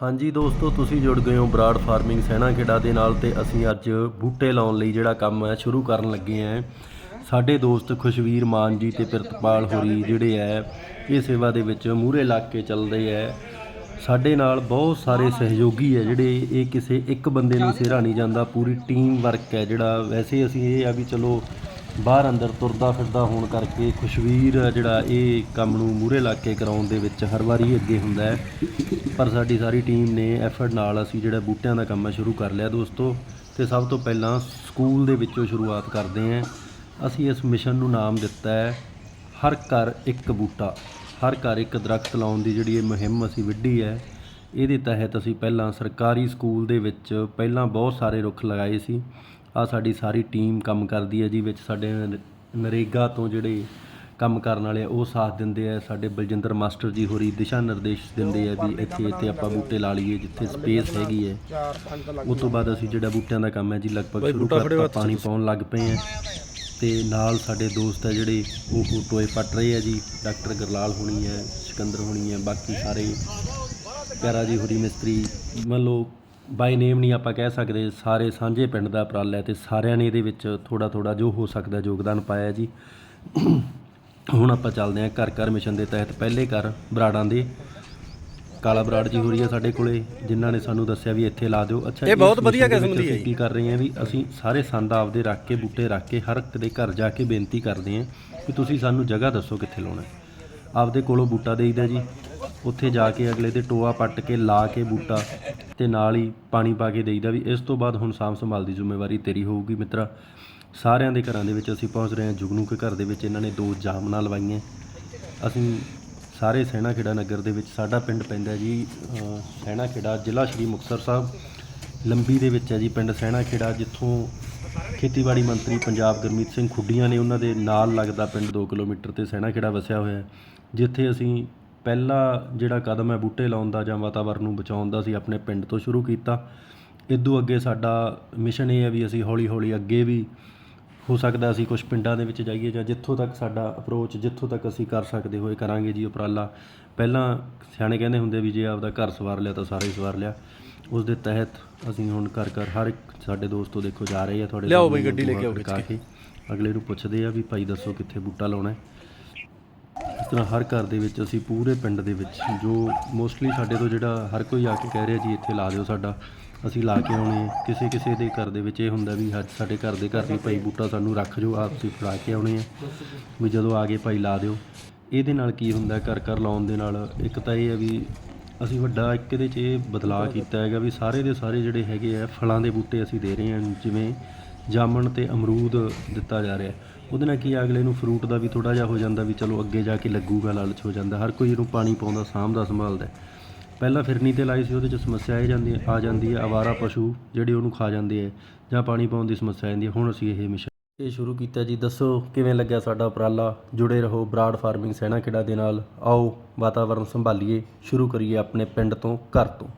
ਹਾਂਜੀ ਦੋਸਤੋ, ਤੁਸੀਂ ਜੁੜ ਗਏ ਹੋ ਬਰਾਡ ਫਾਰਮਿੰਗ ਸੈਣਾ ਖੇੜਾ ਦੇ ਨਾਲ ਤੇ ਅਸੀਂ ਅੱਜ ਬੂਟੇ ਲਾਉਣ ਲਈ ਜਿਹੜਾ ਕੰਮ ਹੈ, ਸ਼ੁਰੂ ਕਰਨ ਲੱਗੇ ਹਾਂ। ਸਾਡੇ ਦੋਸਤ ਖੁਸ਼ਵੀਰ ਮਾਨ ਜੀ ਤੇ ਪ੍ਰਿਤਪਾਲ ਹੋਰੀ ਜਿਹੜੇ ਹੈ, ਇਹ ਸੇਵਾ ਦੇ ਵਿੱਚ ਮੂਹਰੇ ਲੱਗ ਕੇ ਚੱਲਦੇ ਹੈ। ਸਾਡੇ ਨਾਲ ਬਹੁਤ ਸਾਰੇ ਸਹਿਯੋਗੀ ਹੈ ਜਿਹੜੇ ਇਹ ਕਿਸੇ ਇੱਕ ਬੰਦੇ ਨੂੰ ਸਿਹਰਾ ਨਹੀਂ ਜਾਂਦਾ, ਪੂਰੀ ਟੀਮ ਵਰਕ ਹੈ ਜਿਹੜਾ। ਵੈਸੇ ਅਸੀਂ ਇਹ ਆ ਵੀ ਚਲੋ ਬਾਹਰ ਅੰਦਰ ਤੁਰਦਾ ਫਿਰਦਾ ਹੋਣ ਕਰਕੇ ਖੁਸ਼ਵੀਰ ਜਿਹੜਾ ਇਹ ਕੰਮ ਨੂੰ ਮੂਹਰੇ ਲਾ ਕੇ ਕਰਾਉਣ ਦੇ ਵਿੱਚ ਹਰ ਵਾਰੀ ਅੱਗੇ ਹੁੰਦਾ ਹੈ। ਪਰ ਸਾਡੀ ਸਾਰੀ ਟੀਮ ਨੇ ਐਫਰਟ ਨਾਲ ਅਸੀਂ ਜਿਹੜਾ ਬੂਟਿਆਂ ਦਾ ਕੰਮ ਸ਼ੁਰੂ ਕਰ ਲਿਆ ਦੋਸਤੋ। ਤੇ ਸਭ ਤੋਂ ਪਹਿਲਾਂ ਸਕੂਲ ਦੇ ਵਿੱਚੋਂ ਸ਼ੁਰੂਆਤ ਕਰਦੇ ਹਾਂ। ਅਸੀਂ ਇਸ ਮਿਸ਼ਨ ਨੂੰ ਨਾਮ ਦਿੱਤਾ ਹੈ, ਹਰ ਘਰ ਇੱਕ ਬੂਟਾ। ਹਰ ਘਰ ਇੱਕ ਦਰਖਤ ਲਾਉਣ ਦੀ ਜਿਹੜੀ ਇਹ ਮੁਹਿੰਮ ਅਸੀਂ ਵਿੱਢੀ ਹੈ, ਇਹਦੇ ਤਹਿਤ ਅਸੀਂ ਪਹਿਲਾਂ ਸਰਕਾਰੀ ਸਕੂਲ ਦੇ ਵਿੱਚ ਪਹਿਲਾਂ ਬਹੁਤ ਸਾਰੇ ਰੁੱਖ ਲਗਾਏ ਸੀ। ਆ ਸਾਡੀ ਸਾਰੀ ਟੀਮ ਕੰਮ ਕਰਦੀ ਹੈ ਜੀ ਵਿੱਚ ਸਾਡੇ ਨ- ਨਰੇਗਾ ਤੋਂ ਜਿਹੜੇ ਕੰਮ ਕਰਨ ਵਾਲੇ ਆ ਉਹ ਸਾਥ ਦਿੰਦੇ ਆ। ਸਾਡੇ ਬਲਜਿੰਦਰ ਮਾਸਟਰ ਜੀ ਹੋਰੀ ਦਿਸ਼ਾ ਨਿਰਦੇਸ਼ ਦਿੰਦੇ ਆ ਵੀ ਇੱਥੇ ਇੱਥੇ ਆਪਾਂ ਬੂਟੇ ਲਾ ਲਈਏ ਜਿੱਥੇ ਸਪੇਸ ਹੈਗੀ ਹੈ। ਉਸ ਤੋਂ ਬਾਅਦ ਅਸੀਂ ਜਿਹੜਾ ਬੂਟਿਆਂ ਦਾ ਕੰਮ ਹੈ ਜੀ ਲਗਭਗ ਸ਼ੁਰੂ ਕਰਤਾ ਪਾਣੀ ਪਾਉਣ ਲੱਗ ਪਏ ਆ। ਤੇ ਨਾਲ ਸਾਡੇ ਦੋਸਤ ਹੈ ਜਿਹੜੇ ਉਹ ਉਹ ਟੋਏ ਪੱਟ ਰਹੇ ਆ ਜੀ ਡਾਕਟਰ ਗਰਲਾਲ ਹੋਣੀ ਹੈ ਸਿਕੰਦਰ ਹੋਣੀ ਹੈ ਬਾਕੀ ਸਾਰੇ। ਪਿਆਰਾ ਜੀ ਹੋਰੀ ਮਿਸਤਰੀ ਮੰਨ ਲਓ ਬਾਈ ਨੇਮ ਨਹੀਂ ਆਪਾਂ ਕਹਿ ਸਕਦੇ। ਸਾਰੇ ਸਾਂਝੇ ਪਿੰਡ ਦਾ ਉਪਰਾਲਾ ਹੈ ਤੇ ਸਾਰਿਆਂ ਨੇ ਇਹਦੇ ਵਿੱਚ ਥੋੜਾ ਥੋੜਾ ਜੋ ਹੋ ਸਕਦਾ ਯੋਗਦਾਨ ਪਾਇਆ ਜੀ। ਹੁਣ ਆਪਾਂ ਚੱਲਦੇ ਹਾਂ ਘਰ ਘਰ ਮਿਸ਼ਨ ਦੇ ਤਹਿਤ ਪਹਿਲੇ ਘਰ ਬਰਾੜਾਂ ਦੇ। ਕਾਲਾ ਬਰਾੜ ਜੀ ਹੋਰੀ ਹੈ ਸਾਡੇ ਕੋਲੇ ਜਿਨ੍ਹਾਂ ਨੇ ਸਾਨੂੰ ਦੱਸਿਆ ਵੀ ਇੱਥੇ ਲਾ ਦਿਓ। ਅੱਛਾ ਇਹ ਬਹੁਤ ਵਧੀਆ ਕਿਸਮ ਦੀ ਹੈ ਕੀ ਕਰ ਰਹੇ ਹਾਂ ਵੀ ਅਸੀਂ ਸਾਰੇ ਸੰਦ ਆਪਦੇ ਰੱਖ ਕੇ ਬੂਟੇ ਰੱਖ ਕੇ ਹਰ ਇੱਕ ਦੇ ਘਰ ਜਾ ਕੇ ਬੇਨਤੀ ਕਰਦੇ ਹਾਂ ਕਿ ਤੁਸੀਂ ਸਾਨੂੰ ਜਗ੍ਹਾ ਦੱਸੋ ਕਿੱਥੇ ਲਾਉਣਾ ਹੈ। ਆਪਦੇ ਕੋਲੋਂ ਬੂਟਾ ਦੇਈਦਾ ਜੀ। ਉੱਥੇ ਜਾ ਕੇ ਅਗਲੇ ਦੇ ਟੋਆ ਪੱਟ ਕੇ ਲਾ ਕੇ ਬੂਟਾ ਤੇ ਨਾਲ ਹੀ ਪਾਣੀ ਪਾ ਕੇ ਦੇਈਦਾ ਵੀ ਇਸ ਤੋਂ ਬਾਅਦ ਹੁਣ ਸਾਂਭ ਸੰਭਾਲ ਦੀ ਜ਼ਿੰਮੇਵਾਰੀ ਤੇਰੀ ਹੋਊਗੀ ਮਿੱਤਰਾ। ਸਾਰਿਆਂ ਦੇ ਘਰਾਂ ਦੇ ਵਿੱਚ ਅਸੀਂ ਪਹੁੰਚ ਰਹੇ ਹਾਂ। ਜੁਗਨੂ ਕੇ ਘਰ ਦੇ ਵਿੱਚ ਇਹਨਾਂ ਨੇ ਦੋ ਜਾਮਨਾਂ ਲਵਾਈਆਂ। ਅਸੀਂ ਸਾਰੇ ਸੈਣਾ ਖੇੜਾ ਨਗਰ ਦੇ ਵਿੱਚ ਸਾਡਾ ਪਿੰਡ ਪੈਂਦਾ ਜੀ ਅ, ਸੈਣਾ ਖੇੜਾ ਜ਼ਿਲ੍ਹਾ ਸ਼੍ਰੀ ਮੁਕਤਸਰ ਸਾਹਿਬ। ਲੰਬੀ ਦੇ ਵਿੱਚ ਹੈ ਜੀ ਪਿੰਡ ਸੈਣਾ ਖੇੜਾ ਜਿੱਥੋਂ ਖੇਤੀਬਾੜੀ ਮੰਤਰੀ ਪੰਜਾਬ ਗੁਰਮੀਤ ਸਿੰਘ ਖੁੱਡੀਆਂ ਨੇ ਉਹਨਾਂ ਦੇ ਨਾਲ ਲੱਗਦਾ ਪਿੰਡ 2 ਕਿਲੋਮੀਟਰ ਤੇ ਸੈਣਾ ਖੇੜਾ ਵਸਿਆ ਹੋਇਆ ਜਿੱਥੇ ਅਸੀਂ ਪਹਿਲਾ ਜਿਹੜਾ ਕਦਮ ਹੈ ਬੂਟੇ ਲਾਉਣ ਦਾ ਜਾਂ ਵਾਤਾਵਰਣ ਨੂੰ ਬਚਾਉਣ ਦਾ ਅਸੀਂ ਆਪਣੇ ਪਿੰਡ ਤੋਂ ਸ਼ੁਰੂ ਕੀਤਾ। ਇਦੋਂ ਅੱਗੇ ਸਾਡਾ ਮਿਸ਼ਨ ਇਹ ਹੈ ਵੀ ਅਸੀਂ ਹੌਲੀ ਹੌਲੀ ਅੱਗੇ ਵੀ ਹੋ ਸਕਦਾ ਅਸੀਂ ਕੁਝ ਪਿੰਡਾਂ ਦੇ ਵਿੱਚ ਜਾਈਏ ਜਾਂ ਜਿੱਥੋਂ ਤੱਕ ਸਾਡਾ ਅਪਰੋਚ ਜਿੱਥੋਂ ਤੱਕ ਅਸੀਂ ਕਰ ਸਕਦੇ ਹੋਏ ਕਰਾਂਗੇ ਜੀ ਉਪਰਾਲਾ। ਪਹਿਲਾਂ ਸਿਆਣੇ ਕਹਿੰਦੇ ਹੁੰਦੇ ਵੀ ਜੇ ਆਪਦਾ ਘਰ ਸਵਾਰ ਲਿਆ ਤਾਂ ਸਾਰਾ ਹੀ ਸਵਾਰ ਲਿਆ। ਉਸ ਦੇ ਤਹਿਤ ਅਸੀਂ ਹੁਣ ਕਰ ਕਰ ਹਰ ਇੱਕ ਸਾਡੇ ਦੋਸਤੋ ਦੇਖੋ ਜਾ ਰਹੇ ਆ ਤੁਹਾਡੇ ਲਿਆਓ ਬਈ ਗੱਡੀ ਲੈ ਕੇ ਆਓ ਅਗਲੇ ਨੂੰ ਪੁੱਛਦੇ ਆ ਵੀ ਭਾਈ ਦੱਸੋ ਕਿੱਥੇ ਬੂਟਾ ਲਾਉਣਾ ਹੈ। ਤਰ੍ਹਾਂ ਹਰ ਘਰ ਦੇ ਵਿੱਚ ਅਸੀਂ ਪੂਰੇ ਪਿੰਡ ਦੇ ਵਿੱਚ ਜੋ ਮੋਸਟਲੀ ਸਾਡੇ ਤੋਂ ਜਿਹੜਾ ਹਰ ਕੋਈ ਆ ਕੇ ਕਹਿ ਰਿਹਾ ਜੀ, ਇੱਥੇ ਲਾ ਦਿਓ ਸਾਡਾ, ਅਸੀਂ ਲਾ ਕੇ ਆਉਣੇ ਕਿਸੇ ਕਿਸੇ ਦੇ ਘਰ ਦੇ ਵਿੱਚ ਇਹ ਹੁੰਦਾ ਵੀ ਅੱਜ ਸਾਡੇ ਘਰ ਦੇ ਘਰ ਨਹੀਂ ਭਾਈ ਬੂਟਾ ਸਾਨੂੰ ਰੱਖ ਜੋ, ਆਪ ਤੁਸੀਂ ਫੜਾ ਕੇ ਆਉਣੇ ਆ। ਵੀ ਜਦੋਂ ਆ ਗਏ ਭਾਈ ਲਾ ਦਿਓ। ਇਹਦੇ ਨਾਲ ਕੀ ਹੁੰਦਾ, ਘਰ ਘਰ ਲਾਉਣ ਦੇ ਨਾਲ ਇੱਕ ਤਾਂ ਇਹ ਹੈ ਵੀ ਅਸੀਂ ਵੱਡਾ ਇੱਕ ਇਹਦੇ 'ਚ ਇਹ ਬਦਲਾਅ ਕੀਤਾ ਹੈਗਾ ਵੀ ਸਾਰੇ ਦੇ ਸਾਰੇ ਜਿਹੜੇ ਹੈਗੇ ਆ, ਫਲਾਂ ਦੇ ਬੂਟੇ ਅਸੀਂ ਦੇ ਰਹੇ ਹਾਂ, ਜਿਵੇਂ ਜਾਮਣ ਤੇ ਅਮਰੂਦ ਦਿੱਤਾ ਜਾ ਰਿਹਾ। ਉਹਦੇ ਨਾਲ ਕੀ ਆ, ਅਗਲੇ ਨੂੰ ਫਰੂਟ ਦਾ ਵੀ ਥੋੜਾ ਜਿਹਾ ਹੋ ਜਾਂਦਾ ਵੀ ਚਲੋ ਅੱਗੇ ਜਾ ਕੇ ਲੱਗੂਗਾ ਲਾਲਚ ਹੋ ਜਾਂਦਾ ਹਰ ਕੋਈ ਇਹਨੂੰ ਪਾਣੀ ਪਾਉਂਦਾ ਸਾਂਭਦਾ ਸੰਭਾਲਦਾ ਪਹਿਲਾਂ ਫਿਰਨੀ ਤੇ ਲਾਈ ਸੀ ਉਹਦੇ 'ਚ ਸਮੱਸਿਆ ਇਹ ਜਾਂਦੀ ਆ ਜਾਂਦੀ ਹੈ ਆਵਾਰਾ ਪਸ਼ੂ ਜਿਹੜੇ ਉਹਨੂੰ ਖਾ ਜਾਂਦੇ ਆ ਜਾਂ ਪਾਣੀ ਪਾਉਣ ਦੀ ਸਮੱਸਿਆ ਆ ਜਾਂਦੀ ਹੈ। ਹੁਣ ਅਸੀਂ ਇਹ ਮਿਸ਼ਨ ਇਹ ਸ਼ੁਰੂ ਕੀਤਾ ਜੀ। ਦੱਸੋ ਕਿਵੇਂ ਲੱਗਿਆ ਸਾਡਾ ਉਪਰਾਲਾ? ਜੁੜੇ ਰਹੋ ਬਰਾਡ ਫਾਰਮਿੰਗ ਸੈਣਾ ਖੇੜਾ ਦੇ ਨਾਲ। ਆਓ ਵਾਤਾਵਰਣ ਸੰਭਾਲੀਏ ਸ਼ੁਰੂ ਕਰੀਏ ਆਪਣੇ ਪਿੰਡ ਤੋਂ ਘਰ ਤੋਂ।